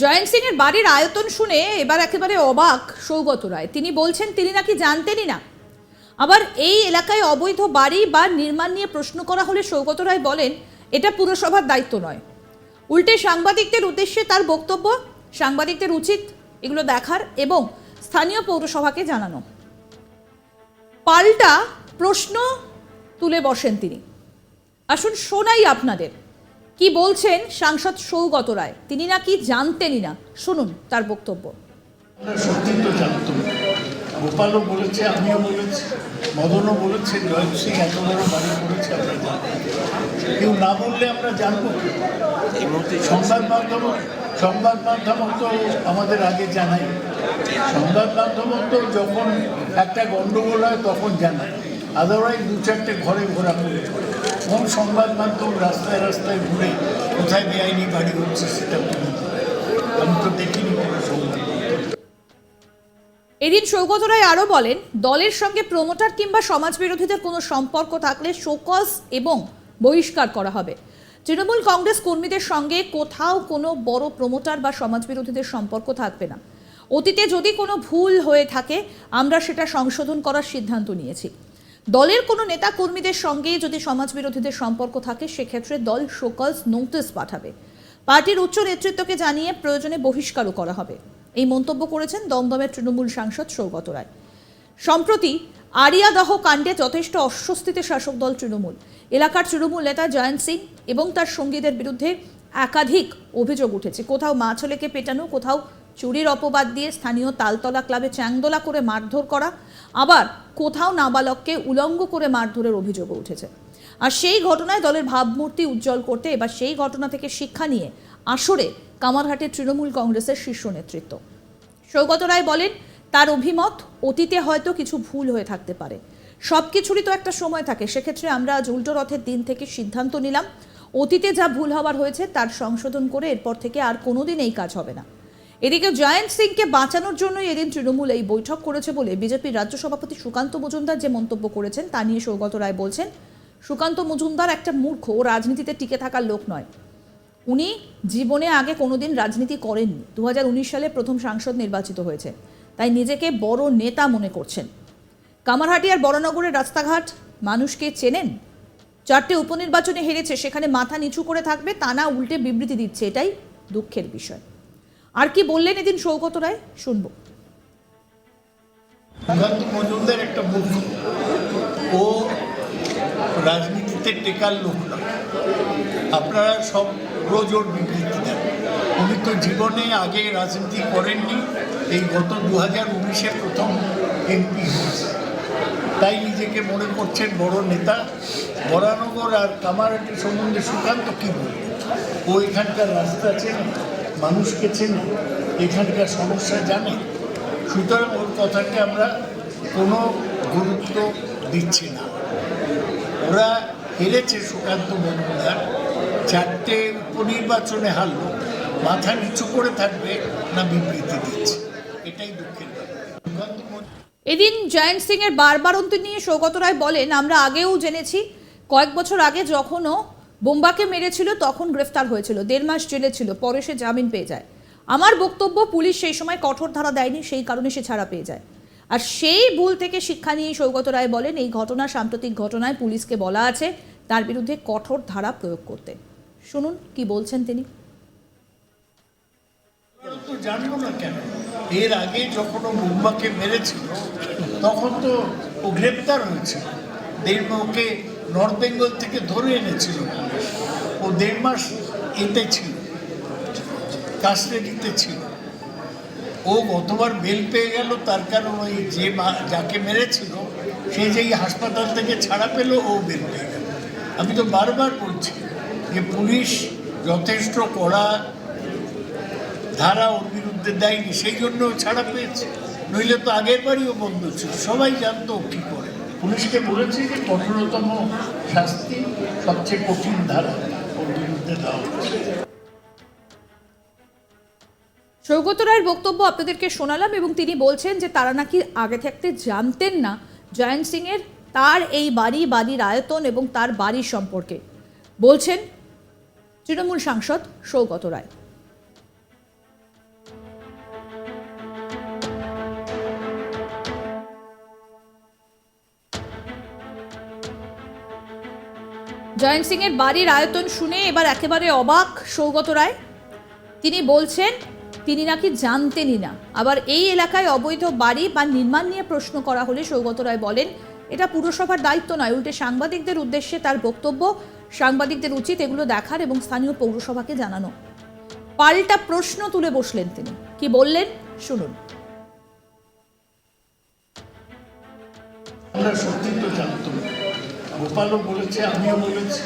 জয়ন্ত সিং এর বাড়ির আয়তন শুনে এবার একেবারে অবাক সৌগত রায়। তিনি বলছেন, তিনি নাকি জানতেনই না। আবার এই এলাকায় অবৈধ বাড়ি বা নির্মাণ নিয়ে প্রশ্ন করা হলে সৌগত রায় বলেন, এটা পুরসভার দায়িত্ব নয়। উল্টে সাংবাদিকদের উদ্দেশ্যে তার বক্তব্য, সাংবাদিকদের উচিত এগুলো দেখার এবং স্থানীয় পৌরসভাকে জানানো। পাল্টা প্রশ্ন তুলে বসেন তিনি। আসুন শোনাই আপনাদের। কি বলছেন সাংসদ সৌগত রায়? তিনি নাকি জানতেনই না। শুনুন তার বক্তব্য। সত্যি গোপালও বলেছে, আমিও বলেছি, মদনও বলেছে, জয়ন্ত সিং এত বড় বাড়ি করেছে, আমরা জানতাম। কেউ না বললে আমরা জানব? সংবাদ মাধ্যম সংবাদ মাধ্যম তো আমাদের আগে জানাই। সংবাদ মাধ্যম তো যখন একটা গন্ডগোল হয়, তখন জানায় আদারওয়াইজ দু চারটে ঘরে ঘোরাঘুরি করে। কোন সংবাদ মাধ্যম রাস্তায় রাস্তায় ঘুরে কোথায় বেআইনি বাড়ি হচ্ছে সেটা আমি তো দেখিনি কোনো সংবাদ। এদিন সৌগত রায় আরও বলেন, দলের সঙ্গে প্রমোটার কিংবা সমাজবিরোধীদের কোনো সম্পর্ক থাকলে শোকজ এবং বহিষ্কার করা হবে। তৃণমূল কংগ্রেস কর্মীদের সঙ্গে কোথাও কোনো বড় প্রমোটার বা সমাজবিরোধীদের সম্পর্ক থাকবে না। অতীতে যদি কোনো ভুল হয়ে থাকে, আমরা সেটা সংশোধন করার সিদ্ধান্ত নিয়েছি। দলের কোনো নেতা কর্মীদের সঙ্গে যদি সমাজবিরোধীদের সম্পর্ক থাকে, সেক্ষেত্রে দল শোকজ নোটিশ পাঠাবে। পার্টির উচ্চ নেতৃত্বকে জানিয়ে প্রয়োজনে বহিষ্কারও করা হবে। এই মন্তব্য করেছেন দমদমের তৃণমূল সাংসদ সৌগত রায়। সম্প্রতি আরিয়াদহ কাণ্ডে যথেষ্ট অস্বস্তিতে শাসক দল তৃণমূল। এলাকার তৃণমূল নেতা জয়ন্ত সিং এবং তার সঙ্গীদের বিরুদ্ধে একাধিক অভিযোগ উঠেছে। কোথাও মা ছেলেকে পেটানো, কোথাও চুরির অপবাদ দিয়ে স্থানীয় তালতলা ক্লাবে চ্যাংদোলা করে মারধর করা, আবার কোথাও নাবালককে উলঙ্গ করে মারধরের অভিযোগও উঠেছে। আর সেই ঘটনায় দলের ভাবমূর্তি উজ্জ্বল করতে এবার সেই ঘটনা থেকে শিক্ষা নিয়ে আসরে কামারহাটের তৃণমূল কংগ্রেসের শীর্ষ নেতৃত্ব। সৌগত রায় বলেন, তার অভিমত, অতীতে হয়তো কিছু ভুল হয়ে থাকতে পারে। সব কিছুরই তো একটা সময় থাকে। সেক্ষেত্রে আমরা আজ উল্টো রথের দিন থেকে সিদ্ধান্ত নিলাম, অতীতে যা ভুল হবার হয়েছে তার সংশোধন করে এরপর থেকে আর কোনোদিন এই কাজ হবে না। এদিকে জয়ন্ত সিংকে বাঁচানোর জন্যই এদিন তৃণমূল এই বৈঠক করেছে বলে বিজেপির রাজ্য সভাপতি সুকান্ত মজুমদার যে মন্তব্য করেছেন তা নিয়ে সৌগত রায় বলছেন, সুকান্ত মজুমদার একটা মূর্খ, ও রাজনীতিতে টিকে থাকার লোক নয়। উনি জীবনে আগে কোনোদিন রাজনীতি করেননি। দু হাজার উনিশ সালে প্রথম সাংসদ নির্বাচিত হয়েছে তাই নিজেকে বড় নেতা মনে করছেন। কামারহাটি আর বড়নগরের রাস্তাঘাট মানুষকে চেনেন? চারটে উপনির্বাচনে হেরেছে, সেখানে মাথা নিচু করে থাকবে, তা না উল্টে বিবৃতি দিচ্ছে, এটাই দুঃখের বিষয়। আর কি বললেন এদিন সৌগত রায়? শুনব। মজুমদার একটা মূর্খ ও রাজনীতিতে টেকার লোক না। আপনারা সব রোজ ওর বিবৃতি দেন। উনি তো জীবনে আগে রাজনীতি করেননি, এই গত দু হাজার উনিশে প্রথম এমপি তাই নিজেকে মনে করছেন বড় নেতা। বরানগর আর কামারহাটি সম্বন্ধে সুকান্ত কী বলবে ও এখানকার রাস্তা চেনে মানুষকে চেনে, এখানকার সমস্যা জানে। সুতরাং ওর কথাকে আমরা কোনো গুরুত্ব দিচ্ছি না। ওরা হেরেছে সুকান্ত মজুমদার। চারটে উপনির্বাচনে হারলো। মাথা নিচু করে থাকবে না বিবৃতি দিচ্ছে। এটাই দুঃখের এদিন জয়ন্ত সিং এর বারবারন্তি নিয়ে সৌগত রায় বলেন, আমরা আগেও জেনেছি, কয়েক বছর আগে যখনও বোম্বাকে মেরেছিল, তখন গ্রেফতার হয়েছিল। দেড় মাস জেলে ছিল, পরে সে জামিন পেয়ে যায়। আমার বক্তব্য, পুলিশ সেই সময় কঠোর ধারা দেয়নি, সেই কারণে সে ছাড়া পেয়ে যায়। আর সেই ভুল থেকে শিক্ষা নিয়ে সৌগত রায় বলেন, এই ঘটনা সাম্প্রতিক ঘটনায় পুলিশকে বলা আছে, তার বিরুদ্ধে কঠোর ধারা প্রয়োগ করতে। শুনুন, কি বলছেন তিনি। এর আগে যখন ও মুম্বাকে মেরেছিল, তখন তো ও গ্রেপ্তার হয়েছিল। দেড় ওকে নর্থ বেঙ্গল থেকে ধরে এনেছিল। ও দেড় মাস এতে ছিল। কাস্টাডিতে ছিল। ও গতবার বেল পেয়ে গেল, তার কারণ ওই যে যাকে মেরেছিল, সে যেই হাসপাতাল থেকে ছাড়া পেল, ও বেল পেয়ে গেল। আমি তো বারবার বলছি যে পুলিশ যথেষ্ট কড়া ধারা ওর বিরুদ্ধে দেয়নি, সেই জন্য ছাড়া পেয়েছে। নইলে তো আগের বাড়িও বন্ধ ছিল। সবাই জানতো কী করে। পুলিশকে বলেছে যে কঠোরতম শাস্তি সবচেয়ে কঠিন ধারা। সৌগত রায়ের বক্তব্য আপনাদেরকে শোনালাম এবং তিনি বলছেন যে তারা নাকি আগে থাকতে জানতেন না জয়ন্ত সিং এর তার এই বাড়ি, বাড়ির আয়তন এবং তার বাড়ির সম্পর্কে। বলছেন তৃণমূল সাংসদ সৌগত রায়। জয়ন্ত সিং এর বাড়ির আয়তন শুনে এবার একেবারে অবাক সৌগত রায়। তিনি বলছেন, তিনি নাকি জানতেনই না। আবার এই এলাকায় অবৈধ বাড়ি বা নির্মাণ নিয়ে প্রশ্ন করা হলে সৌগত রায় বলেন, এটা পুরসভার দায়িত্ব নয়, উল্টে সাংবাদিকদের উদ্দেশ্যে তার বক্তব্য, সাংবাদিকদের উচিত এগুলো দেখার এবং স্থানীয় পৌরসভাকে জানানো। পাল্টা প্রশ্ন তুলে বসলেন তিনি। কি বললেন? শুনুন। আমরা সত্যি তো জানতাম গোপালও বলেছে, আমিও বলেছি,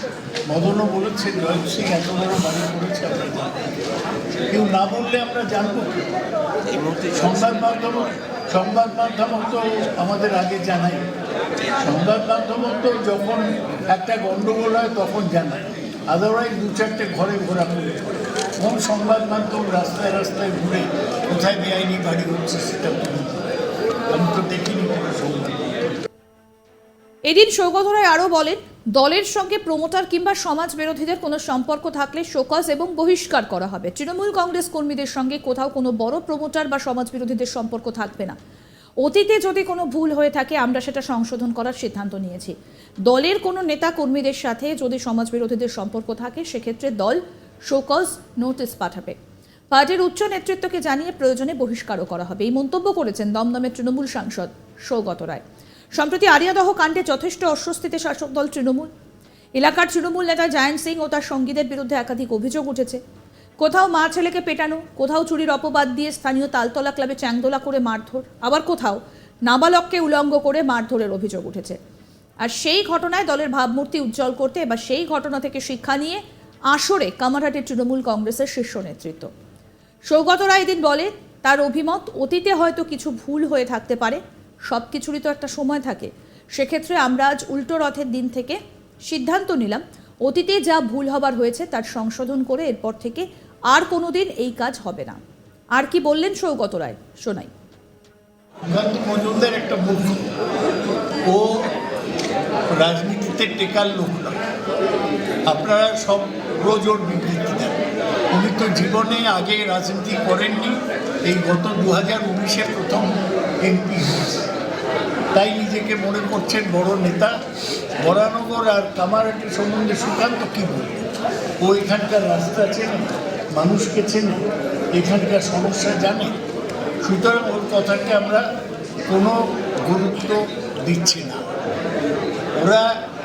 মদনও বলেছে জয়ন্ত সিং এত বড় বাড়ি করেছে আমরা জানি কেউ না বললে আমরা জানব? সংবাদ মাধ্যম সংবাদ মাধ্যম তো আমাদের আগে জানাই সংবাদ মাধ্যম তো যখন একটা গন্ডগোল হয় তখন জানায় আদারওয়াইজ দু চারটে ঘরে ঘোরাঘুরি করে কোন সংবাদ মাধ্যম রাস্তায় রাস্তায় ঘুরে কোথায় বেআইনি বাড়ি হচ্ছে সেটা আমি তো দেখিনি কোনো সংবাদ। এদিন সৌগত রায় আরও বলেন, দলের সঙ্গে প্রমোটার কিংবা সমাজ বিরোধীদের কোনো সম্পর্ক থাকলে শোকজ এবং বহিষ্কার করা হবে। তৃণমূল কংগ্রেস কর্মীদের সঙ্গে কোথাও কোনো বড় প্রমোটার বা সমাজ বিরোধীদের সম্পর্ক থাকবে না। অতীতে যদি কোনো ভুল হয়ে থাকে, আমরা সেটা সংশোধন করার সিদ্ধান্ত নিয়েছি। দলের কোনো নেতা কর্মীদের সাথে যদি সমাজ বিরোধীদের সম্পর্ক থাকে, সেক্ষেত্রে দল শোকজ নোটিশ পাঠাবে। পার্টির উচ্চ নেতৃত্বকে জানিয়ে প্রয়োজনে বহিষ্কারও করা হবে। এই মন্তব্য করেছেন দমদমের তৃণমূল সাংসদ সৌগত রায় সম্প্রতি আরিয়াদহ কাণ্ডে যথেষ্ট অস্বস্তিতে শাসক দল তৃণমূল। এলাকার তৃণমূল নেতা জায়ন্ত সিং ও তার সঙ্গীদের বিরুদ্ধে একাধিক অভিযোগ উঠেছে। কোথাও মা ছেলেকে পেটানো, কোথাও চুরির অপবাদ দিয়ে স্থানীয় তালতলা ক্লাবে চ্যাংদোলা করে মারধর, আবার কোথাও নাবালককে উলঙ্গ করে মারধরের অভিযোগ উঠেছে। আর সেই ঘটনায় দলের ভাবমূর্তি উজ্জ্বল করতে এবার সেই ঘটনা থেকে শিক্ষা নিয়ে আসরে কামারহাটের তৃণমূল কংগ্রেসের শীর্ষ নেতৃত্ব। সৌগত রায় এদিন বলে, তার অভিমত, অতীতে হয়তো কিছু ভুল হয়ে থাকতে পারে সব কিছুরই তো একটা সময় থাকে। সেক্ষেত্রে আমরা আজ উল্টো রথের দিন থেকে সিদ্ধান্ত নিলাম, অতীতে যা ভুল হবার হয়েছে তার সংশোধন করে এরপর থেকে আর কোনোদিন এই কাজ হবে না। আর কি বললেন সৌগত রায়? শোনাই। একটা ও রাজনীতিতে টেকার লোক না। আপনারা সব রোজ ওর বিবৃতি দেন। উনি তো জীবনে আগে রাজনীতি করেননি, এই গত দু হাজার উনিশে প্রথম এমপি হয়েছে তাই নিজেকে মনে করছেন বড় নেতা। বরানগর আর কামারহাটি সম্বন্ধে সুকান্ত কী বলবে? ও এখানকার রাস্তা চেনে, মানুষকে চেনে, এখানকার সমস্যা জানে। সুতরাং ওর কথাকে আমরা কোনো গুরুত্ব দিচ্ছি না। ওরা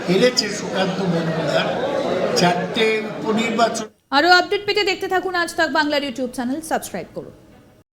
হেরেছে সুকান্ত মজুমদার। চারটে উপনির্বাচন আরও আপডেট পেতে দেখতে থাকুন আজ তাক বাংলার ইউটিউব চ্যানেল। সাবস্ক্রাইব করুন।